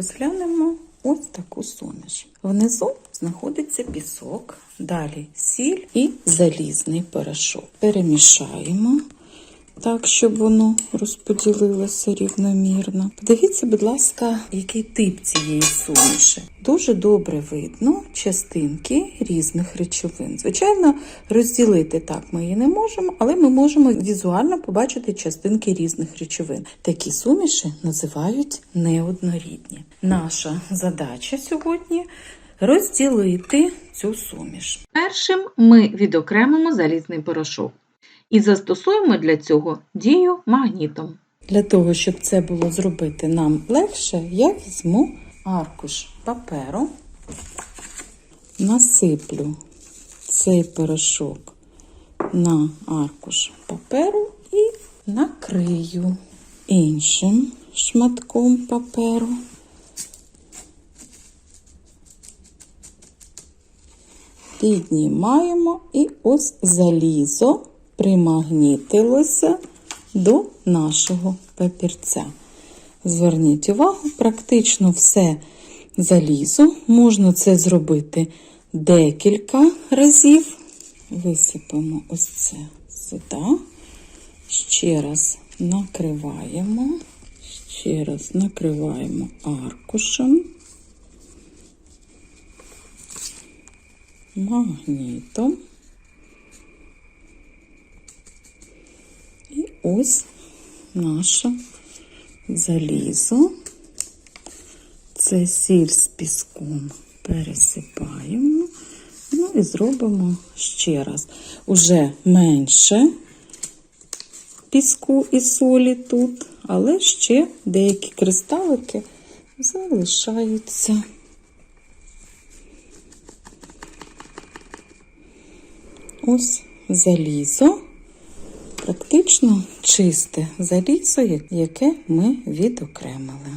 розглянемо ось таку суміш. Внизу знаходиться пісок, далі сіль і залізний порошок. Перемішаємо так, щоб воно розподілилося рівномірно. Подивіться, будь ласка, який тип цієї суміші. Дуже добре видно частинки різних речовин. Звичайно, розділити так ми її не можемо, але ми можемо візуально побачити частинки різних речовин. Такі суміші називають неоднорідні. Наша задача сьогодні розділити цю суміш. Першим ми відокремимо залізний порошок і застосуємо для цього дію магнітом. Для того, щоб це було зробити нам легше, я візьму аркуш паперу, насиплю цей порошок на аркуш паперу і накрию іншим шматком паперу. Піднімаємо і ось залізо примагнітилося до нашого папірця. Зверніть увагу, практично все залізо. Можна це зробити декілька разів. Висипемо ось це сюди. Ще раз накриваємо, ще раз накриваємо аркушем, магнітом. І ось наше залізо. Це сіль з піском пересипаємо. Ну і зробимо ще раз. Уже менше піску і солі тут, але ще деякі кристалики залишаються. Ось залізо практично чисте залізо, яке ми відокремили.